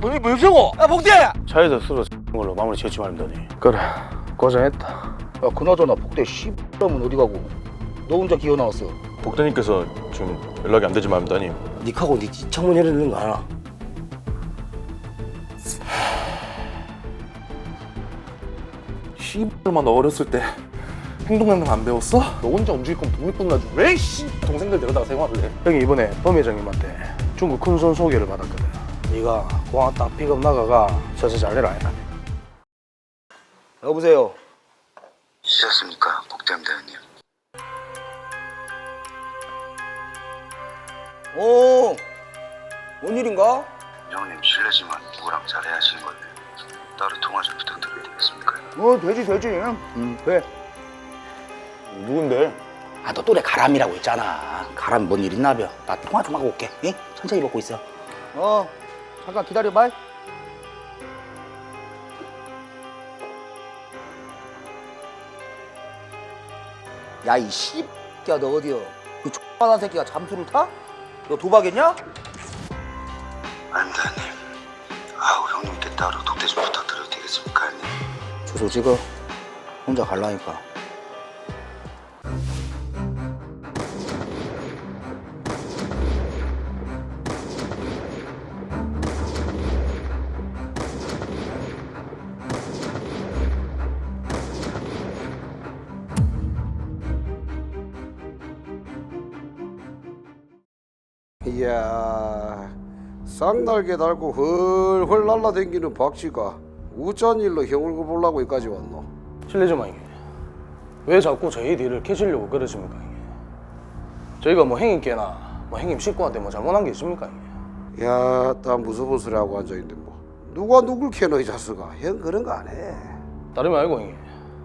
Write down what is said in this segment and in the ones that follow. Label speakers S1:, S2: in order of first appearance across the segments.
S1: 뭐니 뭐시고? 야 복대!
S2: 차에서 쓰러 걸로 마무리 지었지 말입니다니.
S3: 그래 고생했다 야 그나저나 복대 씨라면 어디 가고 너 혼자 기어 나왔어
S4: 복대님께서 지금 연락이 안 되지 말입니다님.
S1: 니하고 니 창문 열리는 거 알아?
S5: 씨발만 너 어렸을 때 행동명령 안 배웠어? 너 혼자 움직일 거면 독립군 놔줘 왜 씨? 동생들 데려다가 생활을 해
S3: 형이 이번에 범 회장님한테 중국 큰손 소개를 받았거든 네가 공항 딱 픽업 나가가 서서 잘해라 해라 여보세요
S6: 쉬셨습니까, 복대함 대원님?
S3: 오, 뭔 일인가?
S6: 형님 실례지만 누구랑 잘해야 하시는 건데 따로 통화 좀 부탁드려도 되겠습니까?
S3: 뭐 되지 되지 응 왜?
S2: 누군데?
S3: 아 너 또래 가람이라고 있잖아 가람 뭔 일 있나벼 나 통화 좀 하고 올게 응? 천천히 먹고 있어 어 잠깐 기다려봐 야 이 씨야 너 어디여 그 X만한 새끼가 잠수를 타? 너 도박했냐?
S6: 형님. 아우, 형님께 따로 독대 좀 부탁드려도 되겠습니까, 형님?
S3: 주소 찍어 혼자 갈라니까
S7: 이야. 쌍날개 달고 헐헐 날라댕기는 박쥐가 우짠 일로 형을 보려고 여기까지 왔노?
S2: 실례지만 이게 왜 자꾸 저희 뒤를 캐시려고 그러십니까 이게? 저희가 뭐 행님께나 뭐 행님 식구한테 뭐 잘못한 게 있습니까 이게?
S7: 야나 무서운 소리 하고 앉아있는데 뭐. 누가 누굴 캐노 이 자식아 형 그런 거 안해.
S2: 다름이 아니고 이게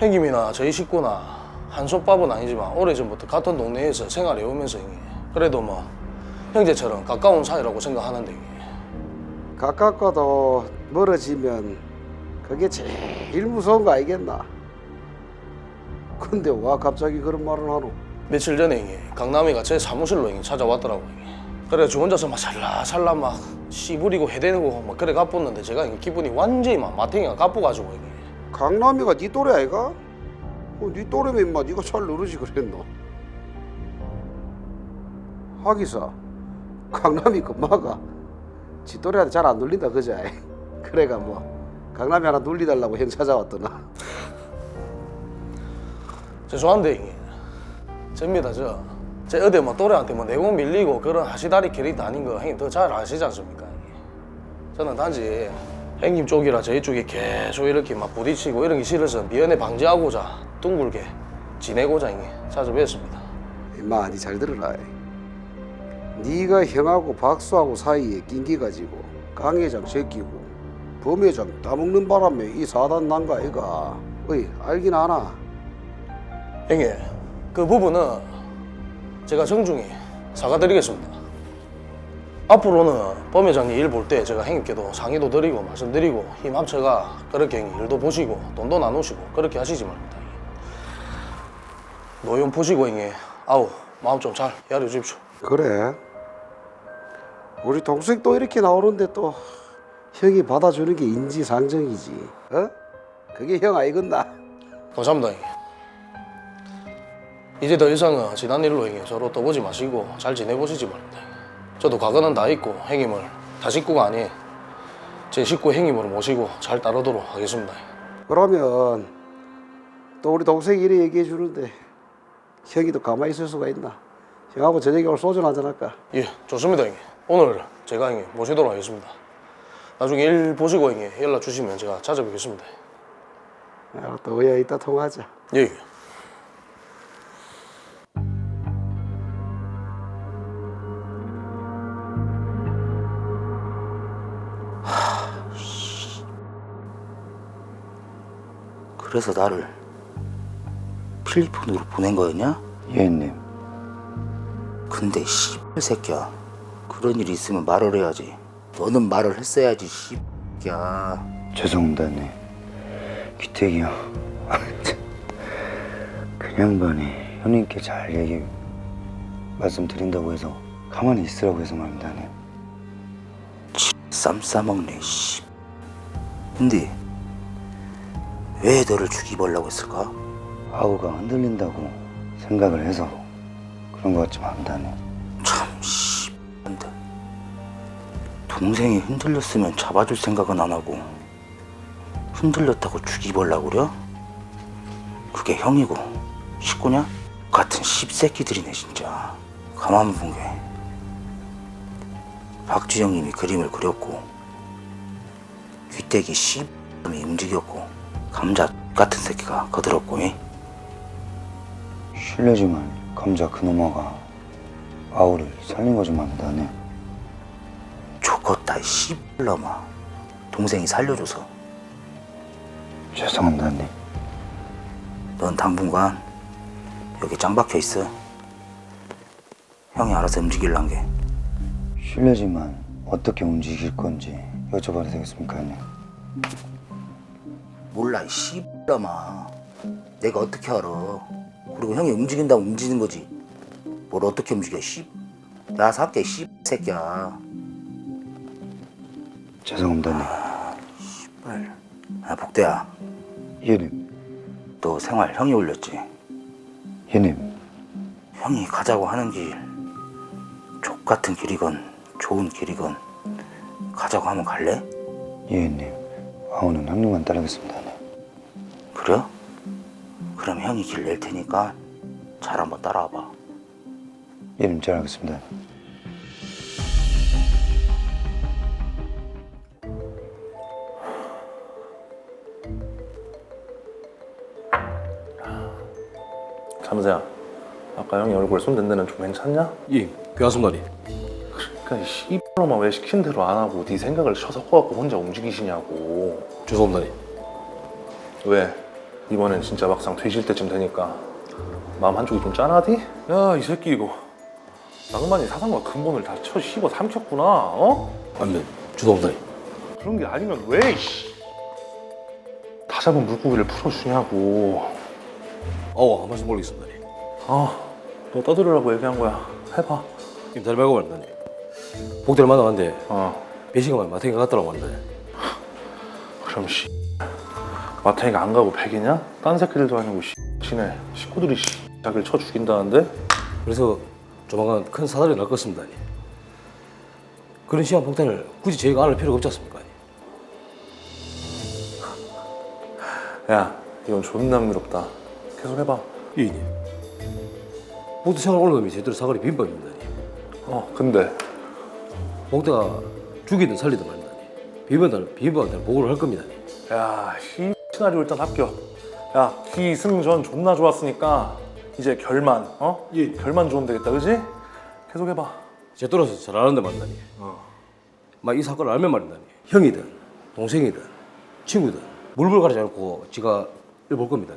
S2: 행님이나 저희 식구나 한솥밥은 아니지만 오래전부터 같은 동네에서 생활해 오면서 이게. 그래도 뭐 형제처럼 가까운 사이라고 생각하는데.
S7: 가깝고도 멀어지면 그게 제일 무서운 거 알겠나? 근데 와 갑자기 그런 말을 하노?
S2: 며칠 전에 강남이가 제 사무실로 찾아왔더라고. 그래 저 혼자서 막 살라살라 막 씨부리고 해대고 막 그래 가뻤는데 제가 기분이 완전히 막 마탱이가 가쁘가지고 이게
S7: 강남이가 네 또래 아이가? 어, 네 또래면 임마 네가 잘 누르지 그랬노? 하기사 강남이 금마가 지 또래한테 잘 안 눌린다 그자 그래가 뭐 강남이 하나 눌리달라고 형 찾아왔더나
S2: 죄송한데 이게 접니다 저. 제 어디 뭐 또래한테 뭐 내공 밀리고 그런 하시다리 캐릭터 아닌 거 형님 더 잘 아시지 않습니까? 저는 단지 형님 쪽이라 저희 쪽이 계속 이렇게 막 부딪히고 이런 게 싫어서 미연에 방지하고자 둥글게 지내고자 이게 찾아뵙습니다.
S7: 임마 니 잘 들어라 네가 형하고 박수하고 사이에 낑기 가지고 강 회장 제끼고 범 회장 따먹는 바람에 이 사단 난 거 아이가 어이 알긴 아나
S2: 형님 그 부분은 제가 정중히 사과드리겠습니다. 앞으로는 범 회장님 일 볼 때 제가 형님께도 상의도 드리고 말씀드리고 힘 합쳐가 그렇게 형님 일도 보시고 돈도 나누시고 그렇게 하시지 말입니다. 노연 보시고 형님 아우 마음 좀 잘 헤아려 주십시오.
S7: 그래. 우리 동생 또 이렇게 나오는데 또 형이 받아주는 게 인지상정이지. 어? 그게 형 아이건나.
S2: 감사합니다 형님. 이제 더 이상은 지난 일로 형님 서로 떠보지 마시고 잘 지내보시지 말입니다. 형님. 저도 과거는 다 잊고 형님을 다 식구가 아닌 제 식구 형님으로 모시고 잘 따르도록 하겠습니다. 형님.
S7: 그러면 또 우리 동생이 이래 얘기해 주는데 형이 또 가만히 있을 수가 있나? 형하고 저녁에 오늘 소주 한잔 할까?
S2: 예, 좋습니다, 형님. 오늘 제가 형님 모시도록 하겠습니다. 나중에 일 보시고 형님 연락 주시면 제가 찾아뵙겠습니다.
S7: 알았다. 우야 이따 통화하자.
S2: 예, 예.
S3: 그래서 나를 필리핀으로 보낸 거였냐?
S6: 예, 형님.
S3: 근데 씨발 새끼야 그런 일이 있으면 말을 해야지 너는 말을 했어야지 씨야
S6: 죄송합니다, 형님. 귀택이요. 그냥 반이 형님께 잘 얘기 말씀드린다고 해서 가만히 있으라고 해서 말입니다, 형님.
S3: 쌈 싸먹네 씨. 근데 왜 너를 죽이보려고 했을까?
S8: 아우가 흔들린다고 생각을 해서 그런 것 같지만 안다네.
S3: 동생이 흔들렸으면 잡아줄 생각은 안 하고 흔들렸다고 죽이보려고 그래? 그게 형이고 식구냐? 같은 씹새끼들이네 진짜 가만 본 게 박주영님이 그림을 그렸고 귀때기 씨이 움직였고 감자 같은 새끼가 거들었고 이?
S8: 실례지만 감자 그놈아가 아우를 살린 거지만 안다네.
S3: 좋겠다 이 씨발놈아. 동생이 살려줘서.
S8: 죄송한다네.
S3: 넌 당분간 여기 짱 박혀 있어. 형이 알아서 움직일란 게.
S8: 실례지만 어떻게 움직일 건지 여쭤봐도 되겠습니까, 형님?
S3: 몰라 이 씨발놈아. 내가 어떻게 알아? 그리고 형이 움직인다고 움직이는 거지. 뭘 어떻게 움직여 씨나 살게 씨 새끼야
S8: 죄송합니다네.
S3: 아 복대야
S8: 형님,
S3: 너 생활 형이 올렸지
S8: 형님,
S3: 형이 가자고 하는 길 족 같은 길이건 좋은 길이건 가자고 하면 갈래?
S8: 예, 형님. 아우는 형님만 따르겠습니다. 네.
S3: 그래? 그럼 형이 길 낼 테니까 잘 한번 따라와봐
S8: 형님 잘 알겠습니다.
S5: 잠수야 아까 형이 얼굴에 손 댄다는 좀 괜찮냐?
S1: 예, 교환순간이.
S5: 그니까 이 씨발로만 왜 시킨 대로 안 하고 네 생각을 쳐섞어갖고 혼자 움직이시냐고
S1: 죄송합니다.
S5: 왜? 이번엔 진짜 막상 뒤질 때쯤 되니까 마음 한쪽이 좀 짠하디? 야 이 새끼 이거 낭만이 사상과 근본을 다 쳐 씹어 삼켰구나 어?
S1: 안면 죄송합니다.
S5: 그런 게 아니면 왜 이씨 다 잡은 물고기를 풀어주냐고
S1: 어우, 한 말씀 모르겠습니다.
S5: 아 너 떠들으라고 얘기한 거야 해봐
S1: 님 다리 말고 말입니다. 복대를 만나봤는데
S5: 어
S1: 배시가만 마탱이가 갔더라고 하는데
S5: 그럼 씨 마탱이가 안 가고 백이냐? 딴 새끼들도 아니고 씨 지네 식구들이 씨 자기를 쳐 죽인다는데?
S1: 그래서 조만간 큰 사달이 날 것입니다. 그런 시한 폭탄을 굳이 저희가 안할 필요가 없지 않습니까?
S5: 야 이건 존나 흥미롭다 계속 해봐
S1: 예, 님. 복대 생활 올라가면 제대로 사거리 빈방입니다.
S5: 어 근데
S1: 복대가 죽이든 살리든 말입니다. 비번단은 비번단을 보고를 할 겁니다.
S5: 야, 시 시나리오 일단 합격. 야, 기승전 존나 좋았으니까 이제 결만, 어?
S1: 예.
S5: 결만 좋으면 되겠다, 그지? 계속 해봐.
S1: 제 또래서 잘 아는데 말이다. 막이 사건을 알면 말이다. 형이든 동생이든 친구든 물불 가리지 않고 지가 일볼 겁니다.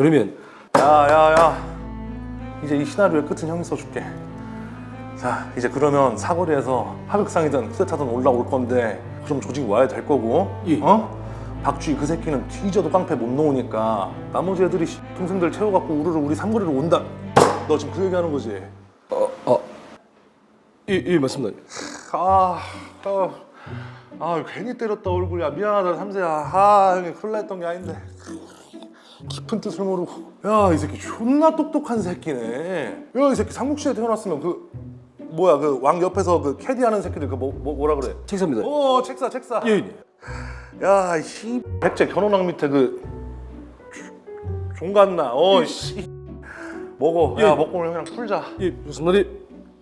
S1: 그러면
S5: 야, 야, 야. 이제 이 시나리오의 끝은 형이 써줄게. 자, 이제 그러면 사거리에서 하극상이든 쿠데타든 올라올 건데 그럼 조직이 와야 될 거고,
S1: 예.
S5: 어? 박쥐 그 새끼는 뒤져도 깡패 못 놓으니까 나머지 애들이 씨, 동생들 채워갖고 우르르 우리 삼거리로 온다. 너 지금 그 얘기하는 거지?
S1: 예, 예 맞습니다.
S5: 아, 아, 아 괜히 때렸다 얼굴이야 미안하다 삼세야 아 형이 큰일 났던 게 아닌데 깊은 뜻을 모르고 야 이 새끼 존나 똑똑한 새끼네. 야 이 새끼 삼국시에 태어났으면 그 뭐야 그 왕 옆에서 그 캐디하는 새끼들 그 뭐, 뭐 뭐라 그래?
S1: 책사입니다.
S5: 어 책사 책사.
S1: 예, 예.
S5: 야이 백제 견훤왕 밑에 그 조- 종갓나 어씨. 먹어. 야
S1: 예.
S5: 먹고 오늘 형이랑 풀자.
S1: 예, 좋습니다.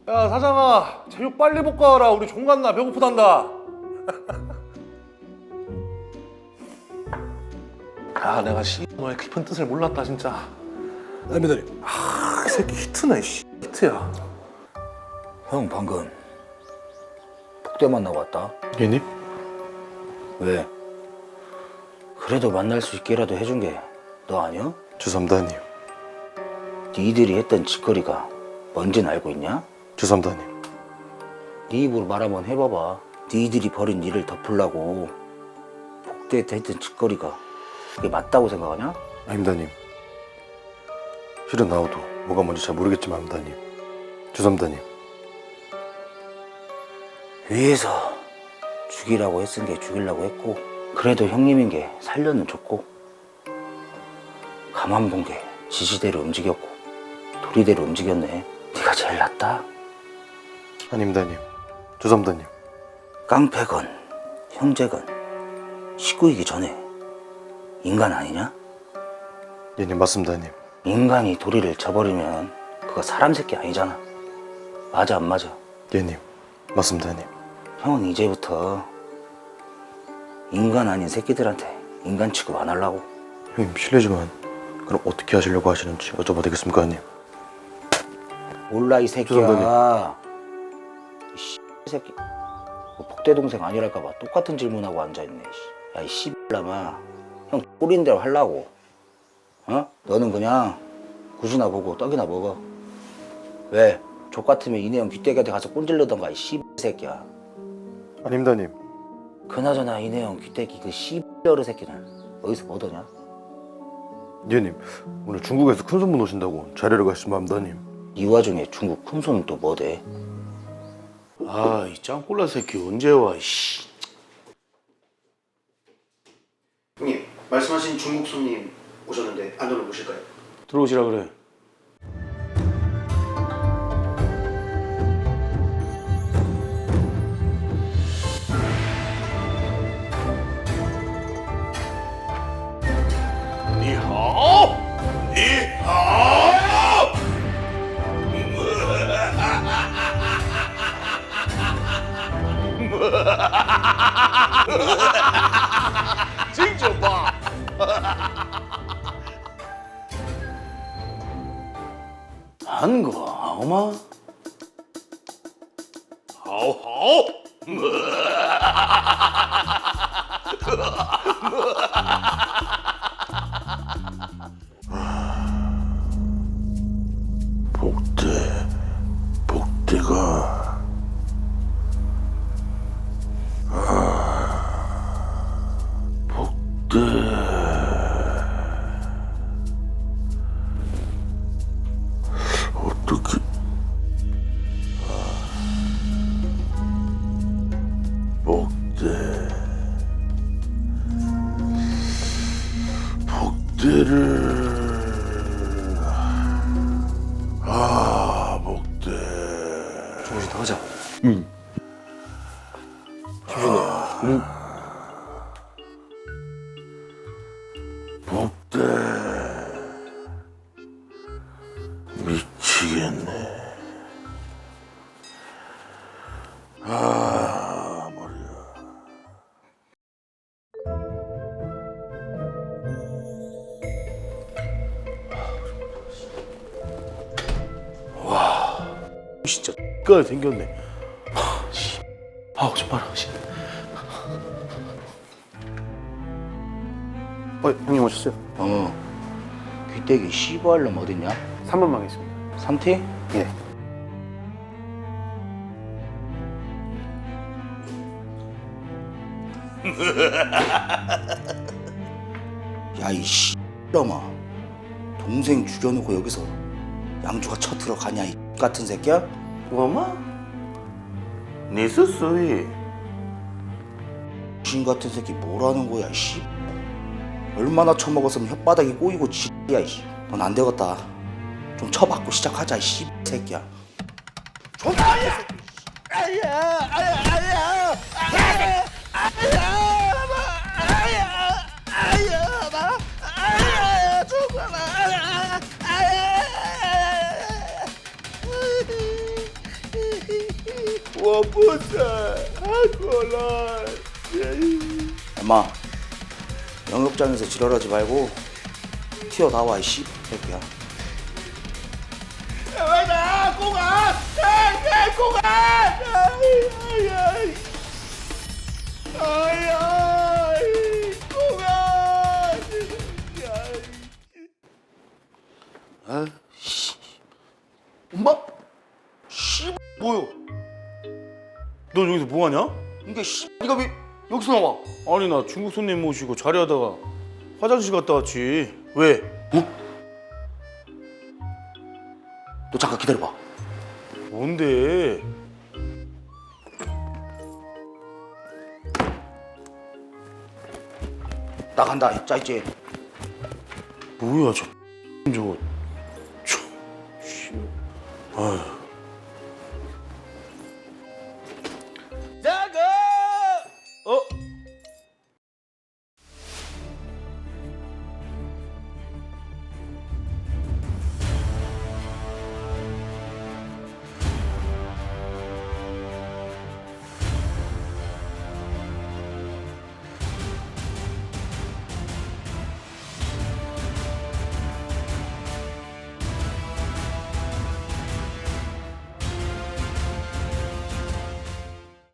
S5: 야 사장아 제육 빨리 볶아라. 우리 종갓나 배고프단다 아 내가 씨 너의 깊은 뜻을 몰랐다 진짜
S1: 아닙니다.
S5: 그 새끼 히트네 씨 히트야
S3: 형 방금 복대 만나고 왔다
S4: 예님?
S3: 왜? 그래도 만날 수 있게라도 해준 게 너 아니야?
S4: 죄송합니다 형님
S3: 니들이 했던 짓거리가 뭔진 알고 있냐?
S4: 죄송합니다 형님
S3: 네 입으로 말 한번 해봐봐 니들이 벌인 일을 덮으려고 복대 때 했던 짓거리가 그게 맞다고 생각하냐?
S4: 아닙니다 형님 실은 나오도 뭐가 뭔지 잘 모르겠지만 합니다 형님 죄송합니다 형님
S3: 위에서 죽이라고 했은 게 죽이려고 했고 그래도 형님인 게 살려는 줬고 가만 본 게 지시대로 움직였고 도리대로 움직였네 네가 제일 낫다
S4: 아닙니다님. 죄송합니다님.
S3: 깡패건 형제건 식구이기 전에 인간 아니냐?
S4: 예님 맞습니다님.
S3: 인간이 도리를 저버리면 그거 사람 새끼 아니잖아 맞아 안 맞아?
S4: 예님 맞습니다님.
S3: 형은 이제부터 인간 아닌 새끼들한테 인간 취급 안 하려고
S4: 형님 실례지만 그럼 어떻게 하시려고 하시는지 여쭤봐도 되겠습니까, 형님?
S3: 몰라 이 새끼야
S4: 죄송합니다.
S3: 이 씨, 새끼 뭐 복대 동생 아니랄까봐 똑같은 질문하고 앉아 있네 야이 씨발라마 형 꼬린 대로 하려고 어? 너는 그냥 구주나 보고 떡이나 먹어 왜? 족 같으면 이내 형 귀때기한테 가서 꼰질르던가 이 씨새끼야
S4: 아닙니다님.
S3: 그나저나 이내 형 귀때기 그 씨발려르 새끼는 어디서 뭐더냐?
S4: 예님 오늘 중국에서 큰 손분 오신다고 자리를 가신 마음다님.
S3: 이 와중에 중국 큰손은 또 뭐대?
S9: 아 이 짱꼴라 새끼 언제 와 씨.
S10: 형님 말씀하신 중국 손님 오셨는데 안으로 모실까요?
S9: 들어오시라 그래 한거 아오마
S11: 복대, 복대가. 복대. 복대. 미치겠네. 아, 머리야.
S9: 진짜 X가 생겼네 아, 씨. 좀 봐라 씨.
S10: 어 형님 오셨어요?
S3: 어 귀때기 씨발놈 어딨냐?
S10: 3번방 있습니다
S3: 삼티?
S10: 예
S3: 야 이 씨놈아 동생 죽여놓고 여기서 양주가 쳐 들어가냐 이 같은 새끼야?
S9: 뭐마? 니 스스이
S3: 신 같은 새끼 뭐라는 거야 씨 얼마나 처먹었으면 혓바닥이 꼬이고 지야 이씨 넌 안 되겠다 좀 쳐받고 시작하자 이씨 새끼야 엄마 영업장에서 지랄하지 말고 튀어나와 이씨 새끼야
S9: 엄마? 씨 뭐요? 너 여기서 뭐하냐?
S3: 이게 씨
S9: 네가 왜 여기서 나와. 아니 나 중국 손님 모시고 자리하다가 화장실 갔다 왔지. 왜? 어?
S3: 너 잠깐 기다려봐.
S9: 뭔데?
S3: 나간다 이 짜이지.
S9: 뭐야 저 저거. 저. 씨. 아휴.